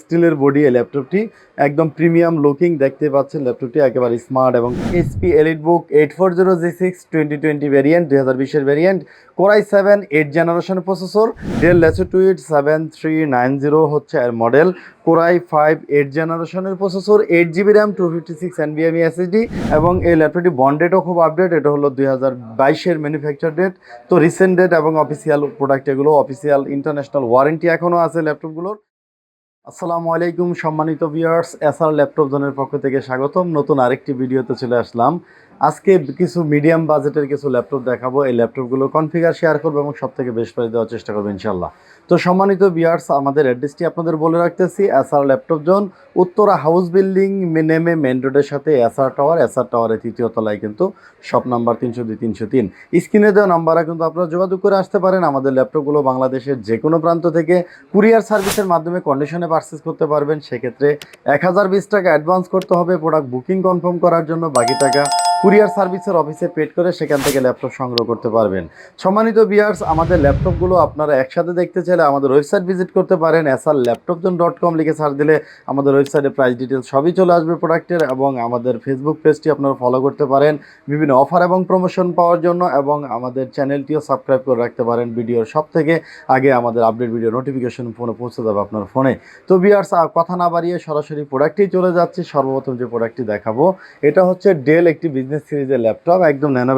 স্টিলের বডি এই ল্যাপটপটি। একদম প্রিমিয়াম লুকিং দেখতে পাচ্ছেন ল্যাপটপটি, একেবারে স্মার্ট এবং HP EliteBook eight four zero G six twenty twenty variant দুই হাজার বিশের variant Core i seven eight generation processor Dell Latitude seven three nine zero হচ্ছে এর model Core i five eight জেনারেশনের processor eight GB RAM two fifty six N এনবিএমই SSD এবং এই ল্যাপটপটি বন্ডেটও খুব আপডেট এটা হলো দুই হাজার বাইশের ম্যানুফ্যাকচার ডেট তো রিসেন্ট ডেট এবং অফিসিয়াল প্রোডাক্ট এগুলো অফিসিয়াল ইন্টারন্যাশনাল ওয়ারেন্টি এখনও আছে ল্যাপটপগুলোর। আসসালামু আলাইকুম সম্মানিত ভিউয়ার্স, এসআর ল্যাপটপ জোনের পক্ষ থেকে স্বাগতম। নতুন আরেকটি ভিডিওতে চলে আসলাম। আজকে কিছু মিডিয়াম বাজেটের কিছু ল্যাপটপ দেখাবো। এই ল্যাপটপগুলো কনফিগার শেয়ার করব এবং সব থেকে বেশ প্রাইস দেওয়ার চেষ্টা করব ইনশাল্লাহ তো সম্মানিত ভিউয়ার্স আমাদের অ্যাড্রেসটি আপনাদের বলে রাখতেছি SR laptop zone Uttara house building নেমে মেন রোডের সাথে এসআর টাওয়ার এসআর টাওয়ারের তৃতীয় তলায় কিন্তু শপ নাম্বার তিনশো দুই, তিনশো তিন। স্ক্রিনে দেওয়া নাম্বারে কিন্তু আপনারা যোগাযোগ করে আসতে পারেন। আমাদের ল্যাপটপগুলো বাংলাদেশের যে কোনো প্রান্ত থেকে কুরিয়ার সার্ভিসের মাধ্যমে কন্ডিশনে পারচেস করতে পারবেন। সেক্ষেত্রে এক হাজার বিশ টাকা অ্যাডভান্স করতে হবে। প্রোডাক্ট বুকিং কনফার্ম করার জন্য বাকি টাকা কুরিয়ার সার্ভিসের অফিসে পেড করে সেখান থেকে ল্যাপটপ সংগ্রহ করতে পারবেন। সম্মানিত বিয়ার্স আমাদের ল্যাপটপগুলো আপনারা একসাথে দেখতে চাইলে আমাদের ওয়েবসাইট ভিজিট করতে পারেন। SR laptop zone dot com লিখে সার্চ দিলে আমাদের ওয়েবসাইটে প্রাইস ডিটেলস সবই চলে আসবে প্রোডাক্টের এবং আমাদের ফেসবুক পেজটি আপনারা ফলো করতে পারেন। বিভিন্ন অফার এবং প্রমোশন পাওয়ার জন্য এবং আমাদের চ্যানেলটিও সাবস্ক্রাইব করে রাখতে পারেন ভিডিওর সব থেকে আগে আমাদের আপডেট ভিডিও নোটিফিকেশন ফোনে পৌঁছে যাবে আপনার ফোনে তো বিয়ার্স কথা না বাড়িয়ে সরাসরি প্রোডাক্টেই চলে যাচ্ছি। সর্বপ্রথম যে প্রোডাক্টটি দেখাবো, এটা হচ্ছে ডেল একটি বিজনেস সিরিজের ল্যাপটপ একদম ন্যানো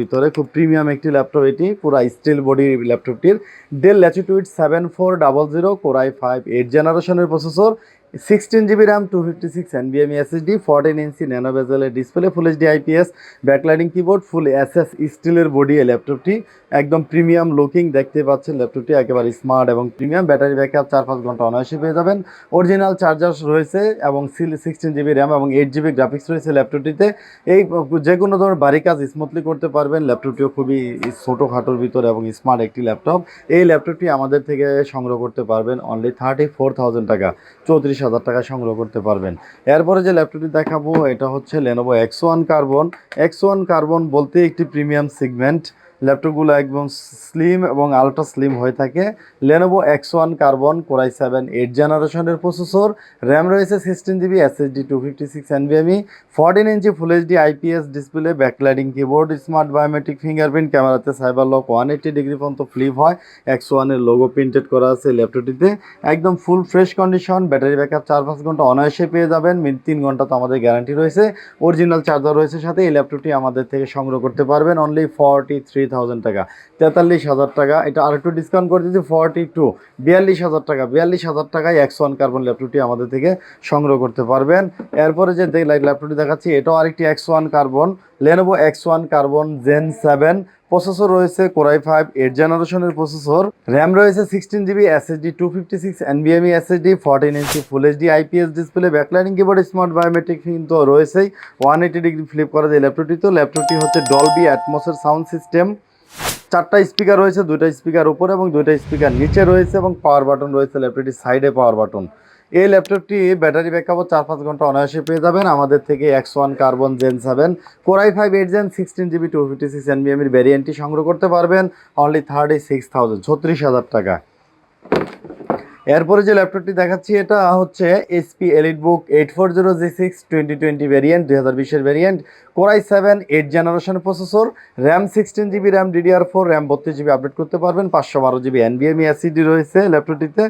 ভিতরে, খুব প্রিমিয়াম একটি ল্যাপটপ এটি, পুরো steel body ল্যাপটপটির Dell Latitude seven four double zero core i five eight জেনারেশনের processor sixteen GB RAM two fifty six এনবিএমই SSD fourteen inch nano ভেজেলের display full HD IPS backlighting keyboard full SS স্টিলের body এই ল্যাপটপটি একদম premium looking দেখতে পাচ্ছেন ল্যাপটপটি একেবারে smart এবং প্রিমিয়াম ব্যাটারি ব্যাকআপ চার পাঁচ ঘণ্টা অনায়াসে পেয়ে যাবেন। অরিজিনাল চার্জার রয়েছে এবং সিল সিক্সটিন জিবি র্যাম এবং এইট জিবি গ্রাফিক্স রয়েছে ল্যাপটপটিতে এই যে কোনো ধরনের বাড়ি কাজ স্মুথলি করতে পারবেন। ল্যাপটপটিও খুবই ছোটোখাটোর ভিতরে এবং স্মার্ট একটি ল্যাপটপ এই ল্যাপটপটি আমাদের থেকে সংগ্রহ করতে পারবেন অনলি থার্টি ফোর থাউজেন্ড টাকা। চৌত্রিশ হাজার টাকা সংগ্রহ করতে পারবেন। এরপরে যে ল্যাপটপটি দেখাবো, এটা হচ্ছে Lenovo X one carbon X one carbon বলতে একটি প্রিমিয়াম সিগমেন্ট ল্যাপটপগুলো একদম স্লিম এবং আলট্রা স্লিম হয়ে থাকে। Lenovo X one carbon core i seven eight জেনারেশনের প্রসেসর র্যাম রয়েছে sixteen GB SSD two fifty six এনবিএমই fourteen inch full HD IPS display backlighting keyboard smart biometric fingerprint ক্যামেরাতে cyber lock one eighty degree পর্যন্ত flip হয়। X ওয়ানের logo printed করা আছে ল্যাপটপটিতে। একদম full fresh condition battery backup চার পাঁচ ঘণ্টা অনায়াসে পেয়ে যাবেন। মিন তিন ঘণ্টা তো আমাদের গ্যারান্টি রয়েছে। অরিজিনাল চার্জার রয়েছে সাথে, এই ল্যাপটপটি আমাদের থেকে সংগ্রহ করতে পারবেন। অনলি ফর্টি থ্রি থাউজেন্ড টাকা, তেতাল্লিশ হাজার টাকা। এটা আর একটু ডিসকাউন্ট করে দিচ্ছি ফর্টি টু বিয়াল্লিশ হাজার টাকা। বিয়াল্লিশ হাজার টাকায় এক্স ওয়ান কার্বন ল্যাপটপটি আমাদের থেকে সংগ্রহ করতে পারবেন। এরপরে যে ল্যাপটপটি দেখাচ্ছি, এটাও আরেকটি X one carbon Lenovo X one carbon gen seven processor রয়েছে কোরাই ফাইভ এইট জেনারেশনের প্রসেসর। র্যাম রয়েছে sixteen GB SSD two fifty six এনবিএমই SSD fourteen inch full HD IPS display backlighting keyboard smart biometric কিন্তু রয়েছেই। One eighty degree flip করা যায় ল্যাপটপটি তো ল্যাপটপটি হচ্ছে ডলবি অ্যাটমসের সাউন্ড সিস্টেম চারটা স্পিকার রয়েছে, দুইটা স্পিকার উপরে এবং দুইটা স্পিকার নিচে রয়েছে এবং পাওয়ার বাটন রয়েছে ল্যাপটপটির সাইডে পাওয়ার বাটন এই ল্যাপটপটি ব্যাটারি ব্যাকআপও চার পাঁচ ঘণ্টা অনায়াসে পেয়ে যাবেন। আমাদের থেকে X one carbon gen seven core i five eight gen sixteen GB two fifty six এনবিএমের ভ্যারিয়েন্টটি সংগ্রহ করতে পারবেন। অনলি থার্টি সিক্স থাউজেন্ড ছত্রিশ হাজার টাকা। এরপরে যে ল্যাপটপটি দেখাচ্ছি, এটা হচ্ছে HP elite book eight four zero G six twenty twenty variant দুই হাজার বিশের variant core i seven eight generation processor RAM sixteen GB RAM DDR four RAM বত্রিশ জিবি আপডেট করতে পারবেন, পাঁচশো বারো জিবি এনবিএমই এসিডি রয়েছে ল্যাপটপটিতে।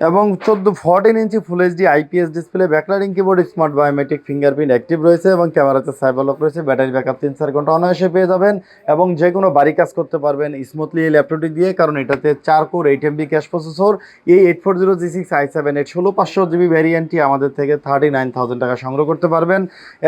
এবং চোদ্দ fourteen inch full HD IPS display backlighting keyboard smart biometric fingerprint active রয়েছে এবং ক্যামেরাতে সাইবার লক রয়েছে ব্যাটারি ব্যাকআপ তিন চার ঘণ্টা অনায়াসে পেয়ে যাবেন এবং যে কোনো বাড়ি কাজ করতে পারবেন স্মুথলি এই ল্যাপটপটি দিয়ে, কারণ এটাতে চার core eight MB cache processor এই eight four zero G six i seven eight ষোলো পাঁচশো জিবি ভ্যারিয়েন্টটি আমাদের থেকে থার্টি নাইন থাউজেন্ড টাকা সংগ্রহ করতে পারবেন।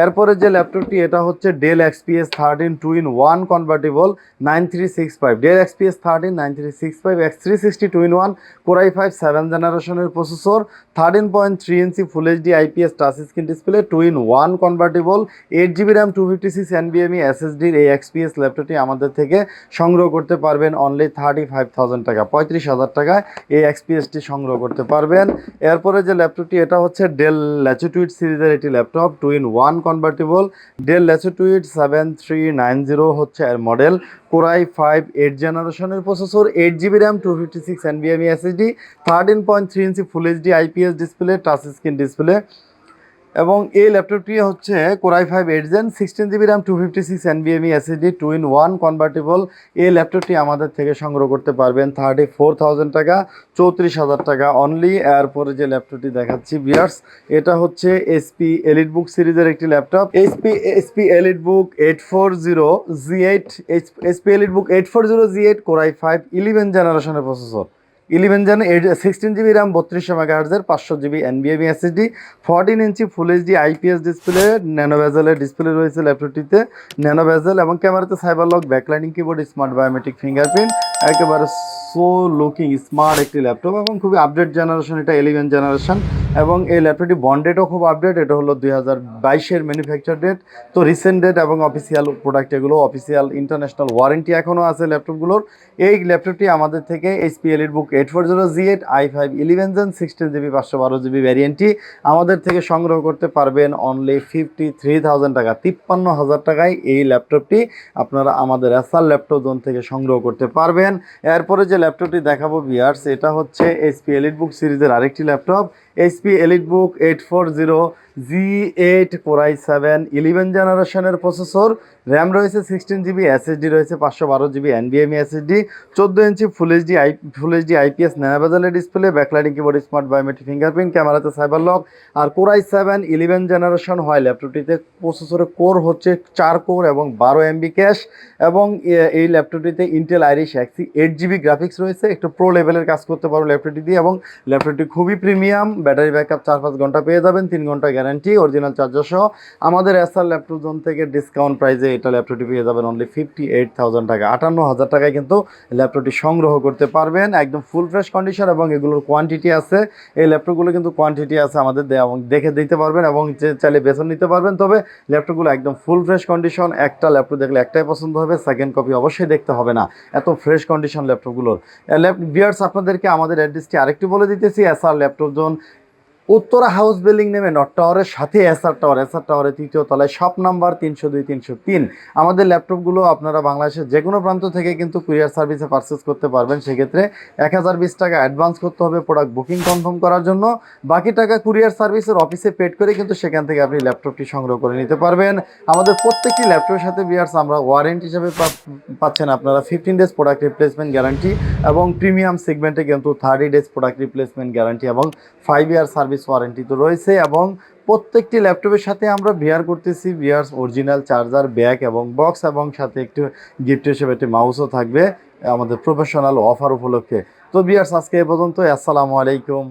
এরপরে যে ল্যাপটপটি এটা হচ্ছে Dell XPS thirteen two in one convertible nine three six five Dell XPS thirteen nine three six five X three sixty two in one core i five seven জেনারেশনের processor thirteen point three inch full HD IPS touch screen display two in one convertible eight GB RAM two fifty six এনবিএমই এসএসডির এই XPS ল্যাপটপটি আমাদের থেকে সংগ্রহ করতে পারবেন only thirty five thousand টাকা, পঁয়ত্রিশ হাজার টাকায় এই এক্সপিএসটি সংগ্রহ করতে পারবেন। এরপরে যে ল্যাপটপটি এটা হচ্ছে ডেল ল্যাচুটুইট সিরিজের একটি laptop two in one convertible Dell Latitude seven three nine zero হচ্ছে এর model core i five eight জেনারেশনের processor eight GB RAM two fifty six এনবিএমই SSD thirteen point three inch full HD IPS display touch screen display এবং এই ল্যাপটপটি হচ্ছে core i five eight gen sixteen GB RAM two fifty six এনবিএমই SSD two in one convertible এই ল্যাপটপটি আমাদের থেকে সংগ্রহ করতে পারবেন থার্টি ফোর থাউজেন্ড টাকা, চৌত্রিশ হাজার টাকা অনলি এরপরে যে ল্যাপটপটি দেখাচ্ছি বিয়ার্স এটা হচ্ছে এসপি এলিট বুক সিরিজের একটি laptop HP HP elite book eight four zero G eight HP elite book eight four zero G eight core i five eleven জেনারেশনের processor eleven gen eight sixteen GB RAM বত্রিশশো মেগাহার্জের পাঁচশো GB S SSD fourteen inch full HD IPS display nano ভেজেলের display রয়েছে ল্যাপটপটিতে nano bezel এবং ক্যামেরাতে cyber lock backlighting keyboard smart biometric fingerprint একেবারে so looking smart একটি ল্যাপটপ এবং খুবই আপডেট জেনারেশন এটা ইলেভেন জেনারেশন এবং এই ল্যাপটপটি বন্ডেটও খুব আপডেট এটা হলো দুই হাজার বাইশের ম্যানুফ্যাকচার ডেট তো রিসেন্ট ডেট এবং অফিসিয়াল প্রোডাক্ট এগুলো অফিসিয়াল ইন্টারন্যাশনাল ওয়ারেন্টি এখনও আছে ল্যাপটপগুলোর। এই ল্যাপটপটি আমাদের থেকে HP book eight four zero G eight i five eleven gen sixteen GB পাঁচশো বারো জিবি ভ্যারিয়েন্টটি আমাদের থেকে সংগ্রহ করতে পারবেন অনলি ফিফটি থ্রি থাউজেন্ড টাকা। তিপ্পান্ন হাজার টাকায় এই ল্যাপটপটি আপনারা আমাদের এসআর ল্যাপটপ জোন থেকে সংগ্রহ করতে পারবেন। এরপরে যে ল্যাপটপটি দেখাবো বিয়ার্স, এটা হচ্ছে এইচপি এলিট বুক সিরিজের আরেকটি laptop. HP elite book eight four zero G eight core i seven eleven জেনারেশনের প্রসেসর র্যাম রয়েছে সিক্সটিন জিবি এসএসডি রয়েছে পাঁচশো বারো জিবি এনবিএমই এসএসডি চোদ্দ inch full HD I full HD IPS ন্যানাবেজালের display backlighting keyboard smart biometric fingerprint ক্যামেরাতে cyber lock R core i seven eleven generation হয়। ল্যাপটপটিতে প্রসেসরের কোর হচ্ছে চার কোর এবং বারো এমবি ক্যাশ এবং এই ল্যাপটপটিতে Intel Iris Xe eight GB graphics রয়েছে। একটু প্রো লেভেলের কাজ করতে পারো ল্যাপটপটি দিয়ে এবং ল্যাপটপটি খুবই প্রিমিয়াম ব্যাটারি ব্যাকআপ চার পাঁচ ঘণ্টা পেয়ে যাবেন, তিন ঘণ্টা গ্যারান্টি অরিজিনাল চার্জার সহ। আমাদের এসআর ল্যাপটপ জোন থেকে ডিসকাউন্ট প্রাইসে এটা ল্যাপটপটি পেয়ে যাবেন অনলি ফিফটি এইট থাউজেন্ড টাকা। আটান্ন হাজার টাকায় কিন্তু ল্যাপটপটি সংগ্রহ করতে পারবেন। একদম ফুল ফ্রেশ কন্ডিশন এবং এগুলোর কোয়ান্টিটি আছে। এই ল্যাপটপগুলো কিন্তু কোয়ান্টিটি আছে আমাদের এবং দেখে দিতে পারবেন এবং যে চাইলে বেতন নিতে পারবেন। তবে ল্যাপটপগুলো একদম ফুল ফ্রেশ কন্ডিশন একটা ল্যাপটপ দেখলে একটাই পছন্দ হবে সেকেন্ড কপি অবশ্যই দেখতে হবে না। এত ফ্রেশ কন্ডিশন ল্যাপটপগুলোর ল্যাপ বিয়ার্স আপনাদেরকে আমাদের অ্যাড্রেসটি আরেকটু বলে দিতেছি SR laptop zone Uttara house building নেমে নট টাওয়ারের সাথে এসআর টাওয়ার, এসআর টাওয়ারের তৃতীয় তলায় শপ নাম্বার তিনশো দুই, তিনশো তিন। আমাদের ল্যাপটপগুলো আপনারা বাংলাদেশের যে কোনো প্রান্ত থেকে কিন্তু কুরিয়ার সার্ভিসে পারচেস করতে পারবেন। সেক্ষেত্রে এক হাজার বিশ টাকা অ্যাডভান্স করতে হবে প্রোডাক্ট বুকিং কনফার্ম করার জন্য। বাকি টাকা কুরিয়ার সার্ভিসের অফিসে পেড করে কিন্তু সেখান থেকে আপনি ল্যাপটপটি সংগ্রহ করে নিতে পারবেন। আমাদের প্রত্যেকটি ল্যাপটপের সাথে বিয়ার্স আমরা ওয়ারেন্টি হিসেবে পাচ্ছেন আপনারা। Fifteen days product replacement guarantee এবং প্রিমিয়াম সেগমেন্টে কিন্তু thirty days product replacement guarantee এবং ফাইভ ইয়ার সার্ভিস ওয়ারেন্টি তো রয়েছে এবং প্রত্যেকটি ল্যাপটপের সাথে আমরা বিয়ার করতেছি বিয়ার্স অরিজিনাল চার্জার ব্যাগ এবং বক্স এবং সাথে একটু গিফট হিসেবে একটি মাউসও থাকবে আমাদের প্রফেশনাল অফার উপলক্ষে। তো বিয়ার্স আজকে এ পর্যন্ত আসসালামু আলাইকুম।